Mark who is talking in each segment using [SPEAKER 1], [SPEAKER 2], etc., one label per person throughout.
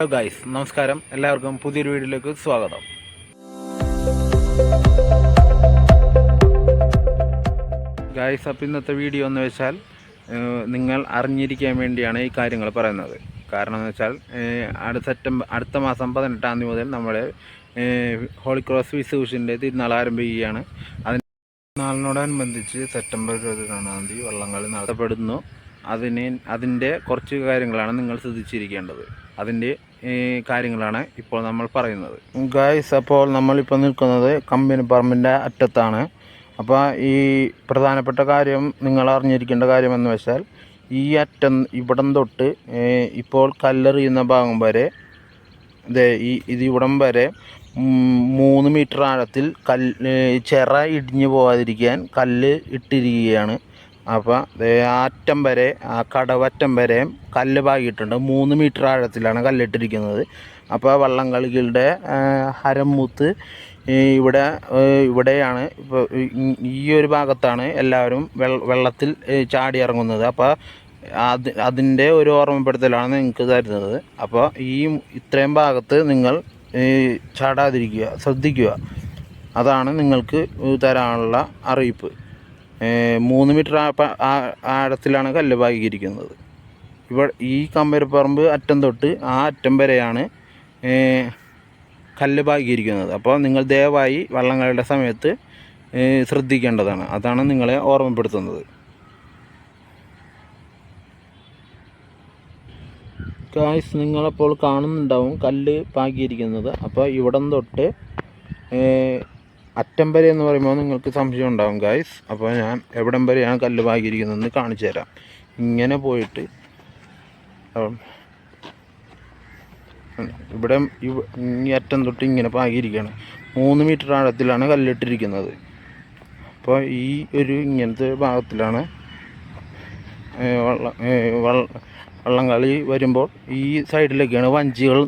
[SPEAKER 1] Hello guys നമസ്കാരം. എല്ലാവർക്കും പുതിയൊരു വീഡിയോയിലേക്ക് സ്വാഗതം. ഗൈസ് അപ്പം ഇന്നത്തെ വീഡിയോ എന്ന് വെച്ചാൽ നിങ്ങൾ അറിഞ്ഞിരിക്കാൻ വേണ്ടിയാണ് ഈ കാര്യങ്ങൾ പറയുന്നത്. കാരണം എന്ന് വെച്ചാൽ അടുത്ത സെപ്റ്റംബർ അടുത്ത മാസം പതിനെട്ടാം തീയതി മുതൽ നമ്മൾ ഹോളി ക്രോസ് വിസൂഷിന്റെ തിരുനാൾ ആരംഭിക്കുകയാണ്. അതിന് നാളിനോടനുബന്ധിച്ച് സെപ്റ്റംബർ ഇരുപത്തിരണ്ടാം തീയതി വള്ളംകളി നടത്തപ്പെടുന്നു. അതിന് അതിന്റെ കുറച്ച് കാര്യങ്ങളാണ് നിങ്ങൾ ശ്രദ്ധിച്ചിരിക്കേണ്ടത്. അതിന്റെ കാര്യങ്ങളാണ് ഇപ്പോൾ നമ്മൾ പറയുന്നത്. ഗായ്സ് അപ്പോൾ നമ്മളിപ്പോൾ നിൽക്കുന്നത് കമ്പനി പറമ്പിന്റെ അറ്റത്താണ്. അപ്പോൾ ഈ പ്രധാനപ്പെട്ട കാര്യം നിങ്ങൾ അറിഞ്ഞിരിക്കേണ്ട കാര്യമെന്ന് വെച്ചാൽ ഈ അറ്റം ഇവിടം തൊട്ട് ഇപ്പോൾ കല്ലെറിയുന്ന ഭാഗം വരെ ദേ ഈ ഇത് ഇവിടം വരെ മൂന്ന് മീറ്റർ ആഴത്തിൽ കല്ല് ചിറ ഇടിഞ്ഞു പോകാതിരിക്കാൻ കല്ല് ഇട്ടിരിക്കുകയാണ്. അപ്പോൾ ആറ്റം വരെ ആ കടവറ്റം വരെയും കല്ല് പാകിയിട്ടുണ്ട്. മൂന്ന് മീറ്റർ ആഴത്തിലാണ് കല്ലിട്ടിരിക്കുന്നത്. അപ്പോൾ വള്ളംകളികളുടെ ആ, ഹരംമൂത്ത് ഈ ഇവിടെ ഇവിടെയാണ് ഇപ്പോൾ ഈ- ഒരു ഭാഗത്താണ് എല്ലാവരും വെള്ള വെള്ളത്തിൽ ചാടി ഇറങ്ങുന്നത്. അപ്പോൾ അത് അതിന്റെ ഒരു ഓർമ്മപ്പെടുത്തലാണ് നിങ്ങൾക്ക് തരുന്നത്. അപ്പോൾ ഈ ഇത്രയും ഭാഗത്ത് നിങ്ങൾ ചാടാതിരിക്കുക ശ്രദ്ധിക്കുക. അതാണ് നിങ്ങൾക്ക് തരാനുള്ള അറിയിപ്പ്. മൂന്ന് മീറ്റർ ആ- ആഴത്തിലാണ് കല്ല് പാകിയിരിക്കുന്നത്. ഇവ ഈ കമ്പരപ്പറമ്പ് അറ്റം തൊട്ട് ആ അറ്റം വരെയാണ് കല്ല് പാകിയിരിക്കുന്നത്. അപ്പോൾ നിങ്ങൾ ദയവായി വള്ളങ്ങളുടെ സമയത്ത് ശ്രദ്ധിക്കേണ്ടതാണ്. അതാണ് നിങ്ങളെ ഓർമ്മപ്പെടുത്തുന്നത്. ഗായ്സ് നിങ്ങളപ്പോൾ കാണുന്നുണ്ടാവും കല്ല് പാകിയിരിക്കുന്നത്. അപ്പോൾ ഇവിടം തൊട്ട് അറ്റം വരെ എന്ന് പറയുമ്പോൾ നിങ്ങൾക്ക് സംശയം ഉണ്ടാവും ഗായ്സ് അപ്പോൾ ഞാൻ എവിടം വരെയാണ് കല്ല് പാകിയിരിക്കുന്നതെന്ന് കാണിച്ചു തരാം. ഇങ്ങനെ പോയിട്ട് ഇവിടെ ഈ അറ്റം തൊട്ട് ഇങ്ങനെ പാകിയിരിക്കുകയാണ്. മൂന്ന് മീറ്റർ ആഴത്തിലാണ് കല്ലിട്ടിരിക്കുന്നത്. അപ്പോൾ ഈ ഒരു ഇങ്ങനത്തെ ഭാഗത്തിലാണ് വള്ളം വള്ളംകളി വരുമ്പോൾ ഈ സൈഡിലൊക്കെയാണ് വഞ്ചികൾ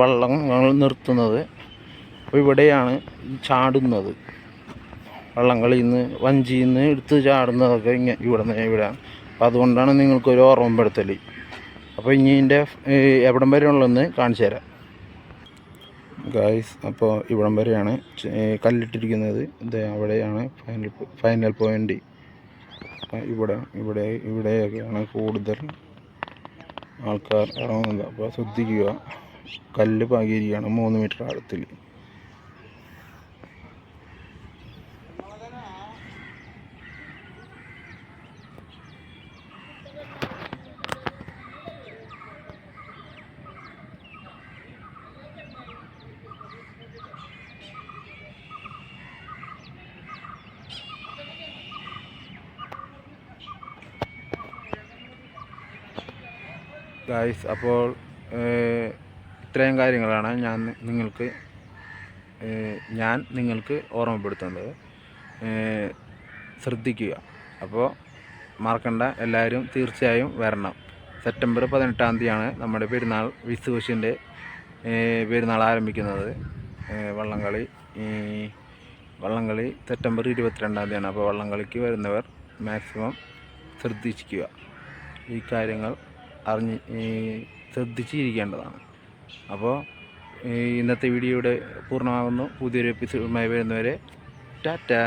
[SPEAKER 1] വള്ളങ്ങൾ നിർത്തുന്നത്. അപ്പോൾ ഇവിടെയാണ് ചാടുന്നത്. വള്ളംകളിയിൽ നിന്ന് വഞ്ചിയിൽ നിന്ന് എടുത്ത് ചാടുന്നതൊക്കെ ഇങ്ങനെ ഇവിടെ നിന്ന് ഇവിടെ. അപ്പോൾ അതുകൊണ്ടാണ് നിങ്ങൾക്കൊരു ഓർമ്മപ്പെടുത്തൽ അപ്പോൾ ഇനി ഇതിന്റെ എവിടം വരെ ഉള്ളതെന്ന് കാണിച്ചു തരാം. ഗായ്സ് അപ്പോൾ ഇവിടം വരെയാണ് കല്ലിട്ടിരിക്കുന്നത്. ഇത് അവിടെയാണ് ഫൈനൽ ഫൈനൽ പോയിന്റ് ഇവിടെ ഇവിടെ ഇവിടെയൊക്കെയാണ് കൂടുതൽ ആൾക്കാർ ഇറങ്ങുന്നത്. അപ്പോൾ ശ്രദ്ധിക്കുക കല്ല് പാകിയിരിക്കുകയാണ് മൂന്ന് മീറ്റർ ആഴത്തിൽ. ഗായ്സ് അപ്പോൾ ഇത്രയും കാര്യങ്ങളാണ് ഞാൻ നിങ്ങൾക്ക് ഞാൻ നിങ്ങൾക്ക് ഓർമ്മപ്പെടുത്തുന്നത്. ശ്രദ്ധിക്കുക. അപ്പോൾ മറക്കണ്ട. എല്ലാവരും തീർച്ചയായും വരണം. സെപ്റ്റംബർ പതിനെട്ടാം തീയതിയാണ് നമ്മുടെ പെരുന്നാൾ വിസുവിഷിന്റെ പെരുന്നാൾ ആരംഭിക്കുന്നത്. വള്ളംകളി വള്ളംകളി സെപ്റ്റംബർ ഇരുപത്തിരണ്ടാം തീയതിയാണ്. അപ്പോൾ വള്ളംകളിക്ക് വരുന്നവർ മാക്സിമം ശ്രദ്ധിക്കുക ഈ കാര്യങ്ങൾ അറിഞ്ഞ് ശ്രദ്ധിച്ചിരിക്കേണ്ടതാണ്. അപ്പോൾ ഇന്നത്തെ വീഡിയോയുടെ പൂർണമാകുന്നു. പുതിയൊരു എപ്പിസോഡുമായി വരുന്നവരെ ടാറ്റാ!